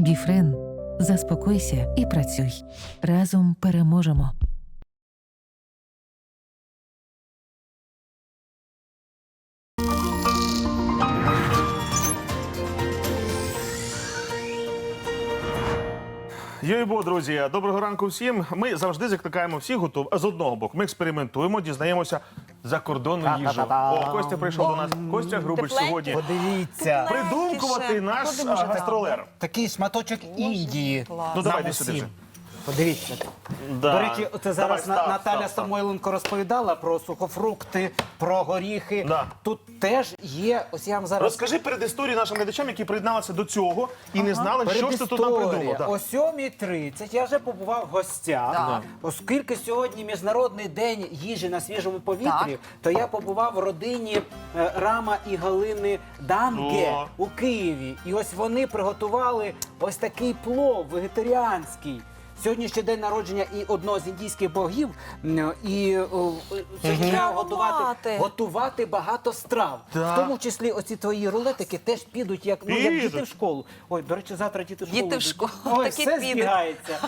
Біфрен. Заспокойся і працюй. Разом переможемо. Йойбо, друзі, доброго ранку всім. Ми завжди закликаємо всіх готов. З одного боку, ми експериментуємо, дізнаємося закордонну їжу. Та-та-та-та. О, Костя прийшов до нас. Костя Грубич Тепленький. сьогодні. Подивіться, Придумкувати наш а, гастролер. такий шматочок Індії. Ну давай Нам сюди вже. Подивіться. Да. До речі, це зараз Давай, На- став, Наталя став, став. Самойленко розповідала про сухофрукти, про горіхи. Да. Тут теж є. Ось я вам зараз Розкажи перед історією нашим глядачам, які приєдналися до цього і не знали, що ж ти тут нам придумав. Да. О 7.30 я вже побував в гостях. Так. Оскільки сьогодні міжнародний день їжі на свіжому повітрі, Так. то я побував в родині е, Рама і Галини Данге О. у Києві. І ось вони приготували ось такий плов вегетаріанський. Сьогодні ще день народження і одного з індійських богів, і о, сьогодні треба готувати, готувати багато страв. В тому числі оці твої рулетики теж підуть як, ну, як діти в школу. Ой, до речі, завтра діти в школу. Діти в школу, Ой, такі все підуть. збігається.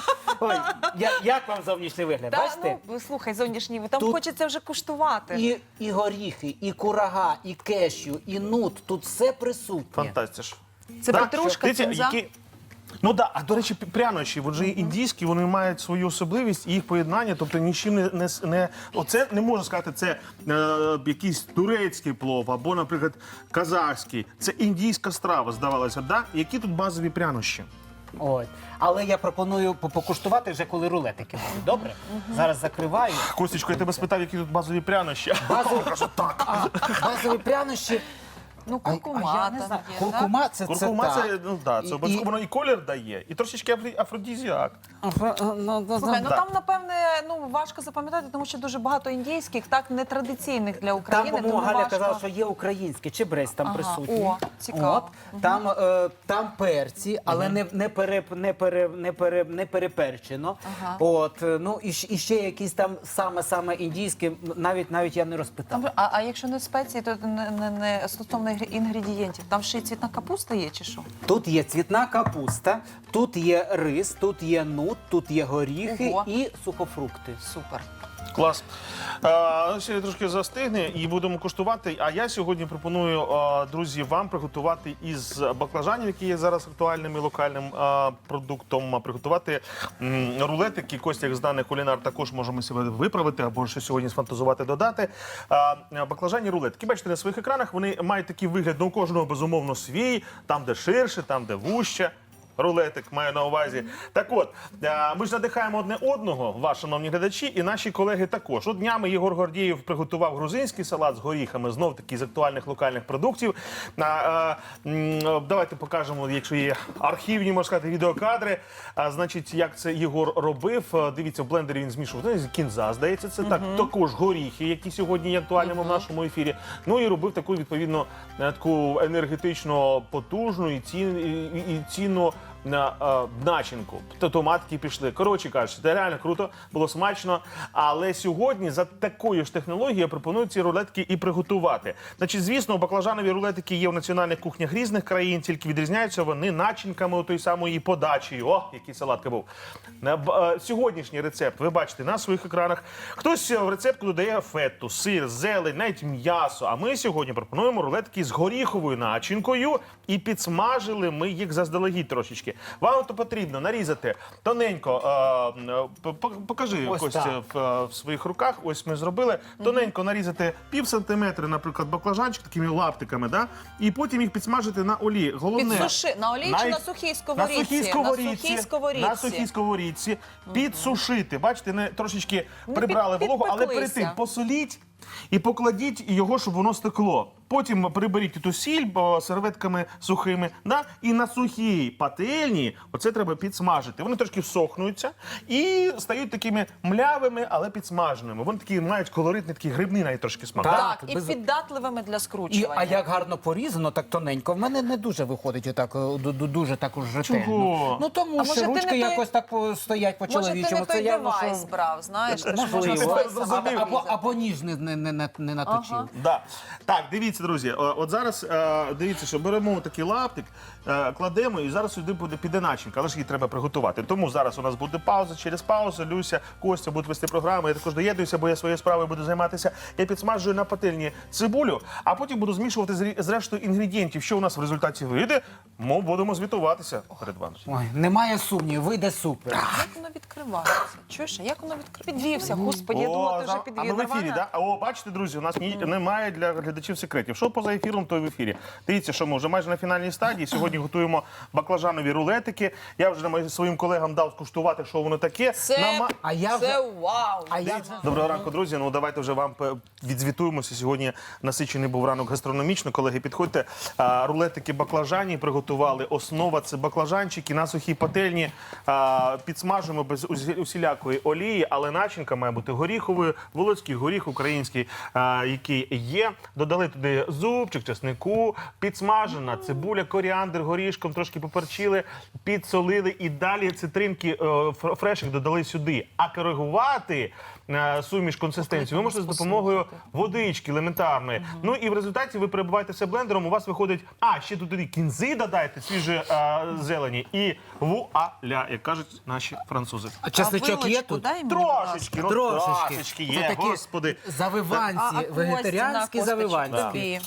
Ой, я, як вам зовнішній вигляд? Та, Бачите? ну, слухай, зовнішній вид. Там Тут- хочеться вже куштувати. І, і горіхи, і курага, і кешю, і нут. Тут все присутнє. Фантастиш. Це петрушка, Дивіться, кінза. які... Ну да, а до речі, прянощі, от же індійські, вони мають свою особливість і їх поєднання, тобто нічим не, не, не оце не можна сказати, це е, якийсь турецький плов або, наприклад, казахський. Це індійська страва, здавалося, да? Які тут базові прянощі? От. Але я пропоную по- покуштувати вже, коли рулетики будуть. Добре? Зараз закриваю. Костічко, я тебе спитав, які тут базові прянощі. Базові, Кажу, так. а, базові прянощі. Ну, А- куркума а я не там знаю. є. Куркума це, Куркума це, це, ну, да, це І- обов'язково воно і колір дає, і трошечки афрі- афродізіак. Афро- ну, ну, Слухай, ну Так. там, напевне, ну важко запам'ятати, тому що дуже багато індійських, так нетрадиційних для Там, України. по-моєму, тому Галя важко. казала, що є українське, чебрець там Ага, присутній. о, цікаво. От, там, е, там перці, але не, не, пере, не, пере, не, пере, не переперчено. Ага. От, е, ну, і, щ- і ще якісь там саме-саме індійське, навіть, навіть я не розпитав. Там, а, а якщо не спеції, то не, не, не стосовно інгредієнтів. Там ще й цвітна капуста є чи що? Тут є цвітна капуста, тут є рис, тут є нут, тут є горіхи Ого. і сухофрукти. Супер. Клас. А, ще трошки застигне і будемо куштувати. А я сьогодні пропоную, друзі, вам приготувати із баклажанів, які є зараз актуальним і локальним продуктом, приготувати м, рулетики. Костя, як знаний кулінар, також можемо себе виправити або ще сьогодні сфантазувати, додати. А, баклажані рулетки. Бачите, на своїх екранах вони мають такий вигляд, ну у кожного безумовно свій, там, де ширше, там, де вужче. Рулетик маю на увазі. Так от, е, ми ж надихаємо одне одного, вас, шановні глядачі, і наші колеги також. От днями Єгор Гордієв приготував грузинський салат з горіхами, знов таки з актуальних локальних продуктів. Е, давайте покажемо, якщо є архівні, можна сказати, відеокадри. А, значить, як це Єгор робив. Е, Дивіться, в блендері він змішував ну, кінза, здається, це так. Також горіхи, які сьогодні є актуальними в нашому ефірі. Ну і робив таку відповідно таку енергетично потужну і цінну на е, начинку. Томатки пішли. Коротше кажучи, це реально круто, було смачно. Але сьогодні за такою ж технологією пропоную ці рулетки і приготувати. Значить, звісно, баклажанові рулетики є в національних кухнях різних країн, тільки відрізняються вони начинками у той самої подачі. О, який салатка був. На е, Сьогоднішній рецепт ви бачите на своїх екранах. Хтось е, в рецептку додає фету, сир, зелень, навіть м'ясо. А ми сьогодні пропонуємо рулетки з горіховою начинкою і підсмажили ми їх заздалегідь трошечки. Вам то потрібно нарізати тоненько. е, е, покажи Ось Костя так. в, е, в своїх руках. Ось ми зробили. Тоненько нарізати пів сантиметри, наприклад, баклажанчик такими лаптиками, да? і потім їх підсмажити на олії. Головне Підсуши- на олії чи на сухій на сковорідці? На сухій сковорідці. На сухій сковорідці. Підсушити. Бачите, не трошечки прибрали під- вологу, але перед тим посоліть і покладіть його, щоб воно стекло. Потім приберіть ту сіль бо, серветками сухими, да? і на сухій пательні оце треба підсмажити. Вони трошки всохнуться і стають такими млявими, але підсмаженими. Вони такі мають колоритний, такий грибний навіть трошки смак. Так. Так, і без- піддатливими для І, скручування. а як гарно порізано, так тоненько. В мене не дуже виходить отак, ду- ду- дуже так уж ретельно. Чого? Ну тому А що ти ручки не той- якось так стоять по чоловічому. не той явно, девайс що- брав, знаєш? Можливо. Або, або ніж не, не, не, не наточив. Ага. Да. Так, дивіться, друзі. От зараз е, дивіться, що беремо такий лаптик е, кладемо, і зараз сюди буде піде начинка, але ж її треба приготувати. Тому зараз у нас буде пауза. Через паузу Люся, Костя будуть вести програму. Я також доєднуюся, бо я своєю справою буду займатися. Я підсмажую на пательні цибулю, а потім буду змішувати з рештою інгредієнтів. Що у нас в результаті вийде? Ми будемо звітуватися перед вами. Ой, немає сумнівів, вийде супер. Як воно відкривається? Чуєш, як воно відкривається? Підвівся, господі, я думала, ти вже підвів. а ми в ефірі, да? О, бачите, друзі, у нас ні, немає для глядачів секретів. Що поза ефіром, то й в ефірі. Дивіться, що ми вже майже на фінальній стадії. Сьогодні готуємо баклажанові рулетики. Я вже своїм колегам дав скуштувати, що воно таке. Це, Нама- А я це вау! А я вже Доброго ранку, друзі. Ну давайте вже вам відзвітуємося. Сьогодні насичений був ранок гастрономічно. Колеги, підходьте. Рулетики баклажані приготували. Основа це баклажанчики на сухій пательні. Підсмажуємо без усі- усілякої олії, але начинка має бути горіховою. Волоцький горіх український, який є. Додали туди зубчик, чеснику, підсмажена цибуля, коріандр, горішком, трошки поперчили, підсолили і далі цитринки е, фрешик додали сюди. А коригувати е, суміш консистенцію ви можете з допомогою водички елементарної. Ну і в результаті ви перебуваєте все блендером. У вас виходить, а ще туди кінзи додайте, свіжі е, зелені, і вуаля, як кажуть наші французи. А часничок є тут? дай мені, будь ласка. Трошечки, ну, Трошечки. трошечки Це є, такі господи. Завиванці, А, а вегетаріанські Костя, завиванці. Тобі.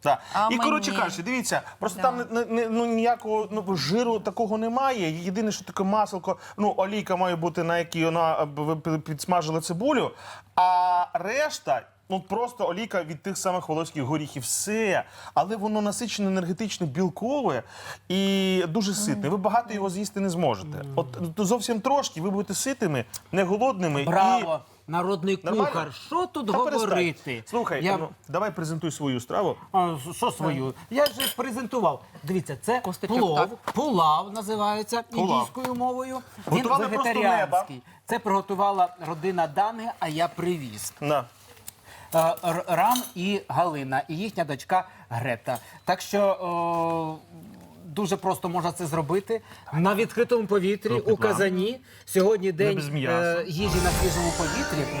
Так. А і коротше мені? кажучи, дивіться, просто Да. там не, не, ну, ніякого ну, жиру такого немає. Єдине, що таке маселко, ну, олійка має бути, на якій вона а, ви пі- підсмажили цибулю, а решта. Ну просто олійка від тих самих волоських горіхів, все, але воно насичене енергетично білкове і дуже ситне. Ви багато його з'їсти не зможете. От ну, зовсім трошки, ви будете ситими, не голодними Браво! Народний Нормально? кухар. Що тут Та перестань. говорити? Слухай, Я... ну давай презентуй свою страву. А, що свою? Я ж презентував. Дивіться, це Костичок, плов, так. пулав називається Пулав. індійською мовою. Він Готували просто вегетаріанський. Це приготувала родина Данги, а я привіз. На. Е, Рам і Галина, і їхня дочка Грета. Так що о, дуже просто можна це зробити на відкритому повітрі у. Казані. Сьогодні день е, їжі на свіжому повітрі.